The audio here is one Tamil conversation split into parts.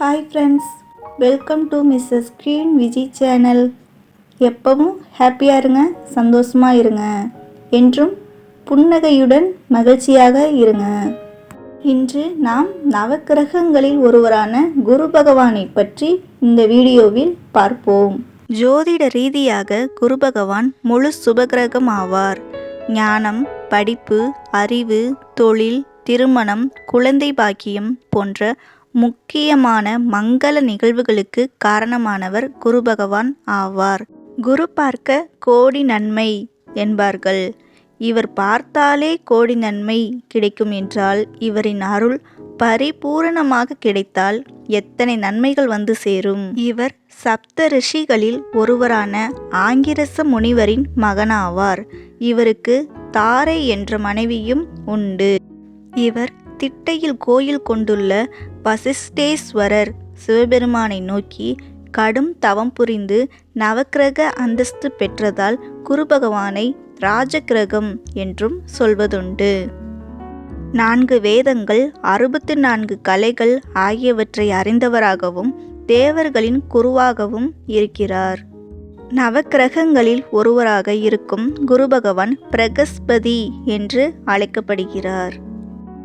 Hi friends welcome to Mrs screen Viji channel எப்பவும் ஹாப்பியாக இருங்க சந்தோஷமாக இருங்க. என்றும் புன்னகையுடன் மகிழ்ச்சியாக இருங்க. இன்று நாம் நவக்கிரகங்களில் ஒருவரான குரு பகவானை பற்றி இந்த வீடியோவில் பார்ப்போம். ஜோதிட ரீதியாக குரு பகவான் முழு சுபகிரகம் ஆவார். ஞானம் படிப்பு அறிவு தொழில் திருமணம் குழந்தை பாக்கியம் போன்ற முக்கியமான மங்கள நிகழ்வுகளுக்கு காரணமானவர் குரு பகவான் ஆவார். குரு பார்க்க கோடி நன்மை என்பார்கள். இவர் பார்த்தாலே கோடி நன்மை கிடைக்கும் என்றால் இவரின் அருள் பரிபூரணமாக கிடைத்தால் எத்தனை நன்மைகள் வந்து சேரும்? இவர் சப்த ரிஷிகளில் ஒருவரான ஆங்கிரச முனிவரின் மகனாவார். இவருக்கு தாரை என்ற மனைவியும் உண்டு. இவர் திட்டையில் கோயில் கொண்டுள்ள வசிஷ்டேஸ்வரர் சிவபெருமானை நோக்கி கடும் தவம் புரிந்து நவக்கிரக அந்தஸ்து பெற்றதால் குரு பகவானை ராஜகிரகம் என்றும் சொல்வதுண்டு. நான்கு வேதங்கள் அறுபத்து நான்கு கலைகள் ஆகியவற்றை அறிந்தவராகவும் தேவர்களின் குருவாகவும் இருக்கிறார். நவக்கிரகங்களில் ஒருவராக இருக்கும் குரு பகவான் பிரகஸ்பதி என்று அழைக்கப்படுகிறார்.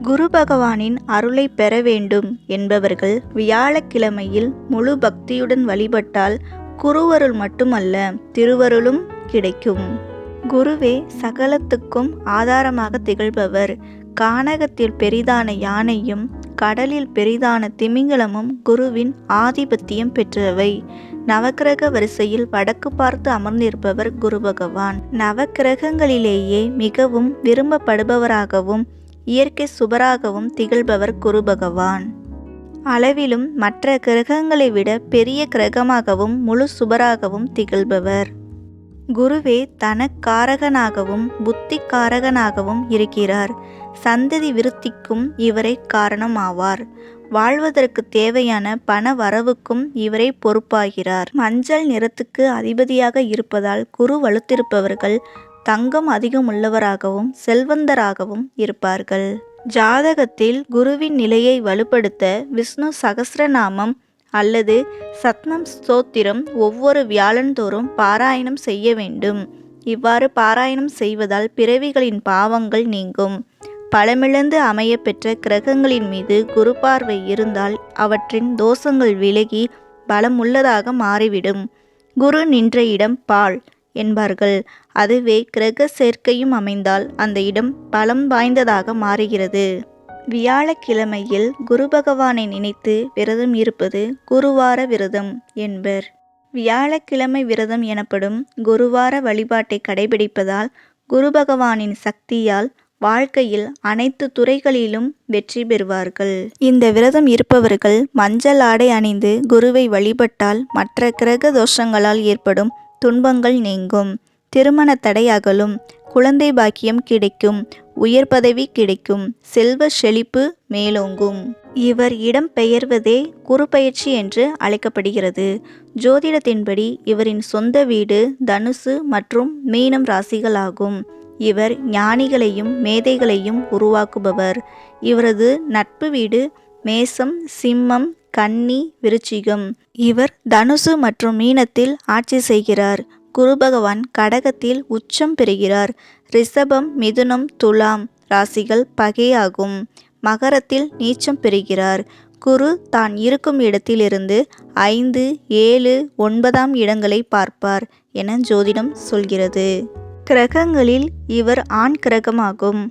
குரு பகவானின் அருளை பெற வேண்டும் என்பவர்கள் வியாழக்கிழமையில் முழு பக்தியுடன் வழிபட்டால் குருவருள் மட்டுமல்ல திருவருளும் கிடைக்கும். குருவே சகலத்துக்கும் ஆதாரமாக திகழ்பவர். கானகத்தில் பெரிதான யானையும் கடலில் பெரிதான திமிங்கலமும் குருவின் ஆதிபத்தியம் பெற்றவை. நவக்கிரக வரிசையில் வடக்கு பார்த்து அமர்ந்திருப்பவர் குரு பகவான். நவக்கிரகங்களிலேயே மிகவும் விரும்பப்படுபவராகவும் இயற்கை சுபராகவும் திகழ்பவர் குரு பகவான் அளவிலும் மற்ற கிரகங்களை விட பெரிய கிரகமாகவும் முழு சுபராகவும் திகழ்பவர். குருவே தனக்காரகனாகவும் புத்திக்காரகனாகவும் இருக்கிறார். சந்ததி விருத்திக்கும் இவரை காரணம் ஆவார் வாழ்வதற்கு தேவையான பண வரவுக்கும் இவரே பொறுப்பாகிறார். மஞ்சள் நிறத்துக்கு அதிபதியாக இருப்பதால் குரு வலுத்திருப்பவர்கள் தங்கம் அதிகம் உள்ளவராகவும் செல்வந்தராகவும் இருப்பார்கள். ஜாதகத்தில் குருவின் நிலையை வலுப்படுத்த விஷ்ணு சகசிரநாமம் அல்லது சத்னம் ஸ்தோத்திரம் ஒவ்வொரு வியாழந்தோறும் பாராயணம் செய்ய வேண்டும். இவ்வாறு பாராயணம் செய்வதால் பிறவிகளின் பாவங்கள் நீங்கும். பலமிழந்து அமைய பெற்ற கிரகங்களின் மீது குரு பார்வை இருந்தால் அவற்றின் தோஷங்கள் விலகி பலமுள்ளதாக மாறிவிடும். குரு நின்ற இடம் பால். என்பார்கள். அதுவே கிரக சேர்க்கையும் அமைந்தால் அந்த இடம் பலம் வாய்ந்ததாக மாறுகிறது. வியாழக்கிழமையில் குரு பகவானை நினைத்து விரதம் இருப்பது குருவார விரதம் என்பர். வியாழக்கிழமை விரதம் எனப்படும் குருவார வழிபாட்டை கடைபிடிப்பதால் குரு பகவானின் சக்தியால் வாழ்க்கையில் அனைத்து துறைகளிலும் வெற்றி பெறுவார்கள். இந்த விரதம் இருப்பவர்கள் மஞ்சள் ஆடை அணிந்து குருவை வழிபட்டால் மற்ற கிரக தோஷங்களால் ஏற்படும் துன்பங்கள் நீங்கும். திருமண தடை அகலும். குழந்தை பாக்கியம் கிடைக்கும். உயர் பதவி கிடைக்கும். செல்வ செழிப்பு மேலோங்கும். இவர் இடம் பெயர்வதே குறுபயிற்சி என்று அழைக்கப்படுகிறது. ஜோதிடத்தின்படி இவரின் சொந்த வீடு தனுசு மற்றும் மீனம் ராசிகளாகும். இவர் ஞானிகளையும் மேதைகளையும் உருவாக்குபவர். இவரது நட்பு வீடு மேசம் சிம்மம் கன்னி விருச்சிகம். இவர் தனுசு மற்றும் மீனத்தில் ஆட்சி செய்கிறார். குரு பகவான் கடகத்தில் உச்சம் பெறுகிறார். ரிஷபம் மிதுனம் துலாம் ராசிகள் பகையாகும். மகரத்தில் நீச்சம் பெறுகிறார். குரு தான் இருக்கும் இடத்திலிருந்து ஐந்து ஏழு ஒன்பதாம் இடங்களை பார்ப்பார் என ஜோதிடம் சொல்கிறது. கிரகங்களில் இவர் ஆண் கிரகமாகும்.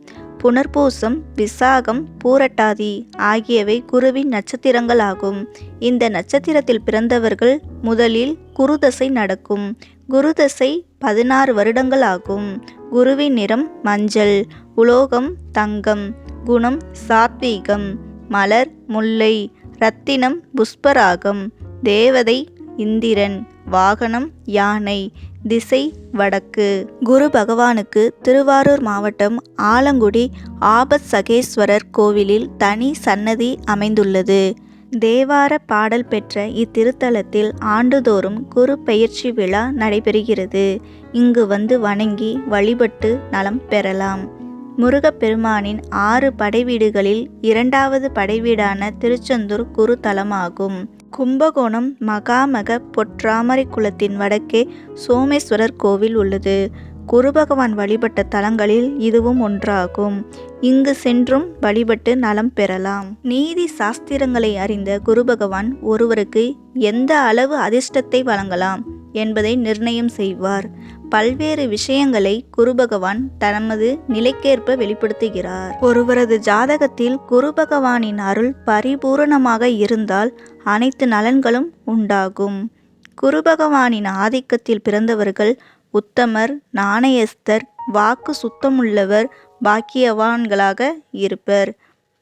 புனர்பூசம் விசாகம் பூரட்டாதி ஆகியவை குருவின் நட்சத்திரங்களாகும். இந்த நட்சத்திரத்தில் பிறந்தவர்கள் முதலில் குருதசை நடக்கும். குருதசை பதினாறு வருடங்கள் ஆகும் குருவின் நிறம் மஞ்சள் உலோகம் தங்கம் குணம் சாத்வீகம் மலர் முல்லை ரத்தினம் புஷ்பராகம் தேவதை இந்திரன் வாகனம் யானை திசை வடக்கு. குரு பகவானுக்கு திருவாரூர் மாவட்டம் ஆலங்குடி ஆபத் சகேஸ்வரர் கோவிலில் தனி சன்னதி அமைந்துள்ளது. தேவார பாடல் பெற்ற இத்திருத்தலத்தில் ஆண்டுதோறும் குரு பயிற்சி விழா நடைபெறுகிறது. இங்கு வந்து வணங்கி வழிபட்டு நலம் பெறலாம். முருகப்பெருமானின் ஆறு படைவீடுகளில் இரண்டாவது படைவீடான திருச்செந்தூர் குருதலமாகும். கும்பகோணம் மகாமக பொற்றாமரை குளத்தின் வடக்கே சோமேஸ்வரர் கோவில் உள்ளது. குரு பகவான் வழிபட்ட தலங்களில் இதுவும் ஒன்றாகும். இங்கு சென்றும் வழிபட்டு நலம் பெறலாம். நீதி சாஸ்திரங்களை அறிந்த குரு பகவான் ஒருவருக்கு எந்த அளவு அதிர்ஷ்டத்தை வழங்கலாம் என்பதை நிர்ணயம் செய்வார். பல்வேறு விஷயங்களை குரு பகவான் தனது நிலைக்கேற்ப வெளிப்படுத்துகிறார். ஒருவரது ஜாதகத்தில் குரு பகவானின் அருள் பரிபூரணமாக இருந்தால் அனைத்து நலன்களும் உண்டாகும். குரு பகவானின் ஆதிக்கத்தில் பிறந்தவர்கள் உத்தமர் நாணயஸ்தர் வாக்கு சுத்தமுள்ளவர் பாக்கியவான்களாக இருப்பர்.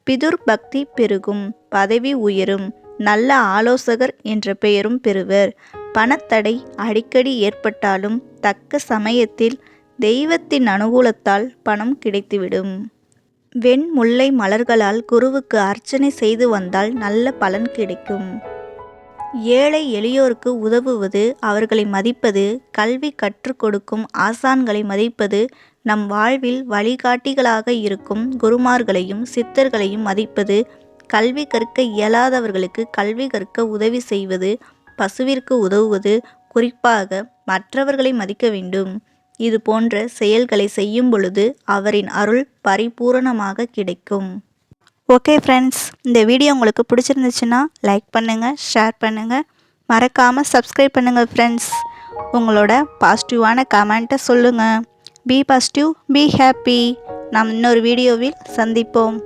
பிதுர் பக்தி பெருகும் பதவி உயரும் நல்ல ஆலோசகர் என்ற பெயரும் பெறுவர். பணத்தடை அடிக்கடி ஏற்பட்டாலும் தக்க சமயத்தில் தெய்வத்தின் அனுகூலத்தால் பணம் கிடைத்துவிடும். வெண்முல்லை மலர்களால் குருவுக்கு அர்ச்சனை செய்து வந்தால் நல்ல பலன் கிடைக்கும். ஏழை எளியோருக்கு உதவுவது அவர்களை மதிப்பது கல்வி கற்றுக் கொடுக்கும் ஆசான்களை மதிப்பது நம் வாழ்வில் வழிகாட்டிகளாக இருக்கும் குருமார்களையும் சித்தர்களையும் மதிப்பது கல்வி கற்க இயலாதவர்களுக்கு கல்வி கற்க உதவி செய்வது பசுவிற்கு உதவுவது குறிப்பாக மற்றவர்களை மதிக்க வேண்டும். இது போன்ற செயல்களை செய்யும் பொழுது அவரின் அருள் பரிபூரணமாக கிடைக்கும். ஓகே ஃப்ரெண்ட்ஸ் இந்த வீடியோ உங்களுக்கு பிடிச்சிருந்துச்சுன்னா லைக் பண்ணுங்கள் ஷேர் பண்ணுங்கள் மறக்காமல் சப்ஸ்கிரைப் பண்ணுங்கள் ஃப்ரெண்ட்ஸ் உங்களோட பாசிட்டிவான கமெண்ட்டை சொல்லுங்கள் பி பாசிட்டிவ் பி ஹாப்பி நாம் இன்னொரு வீடியோவில் சந்திப்போம்.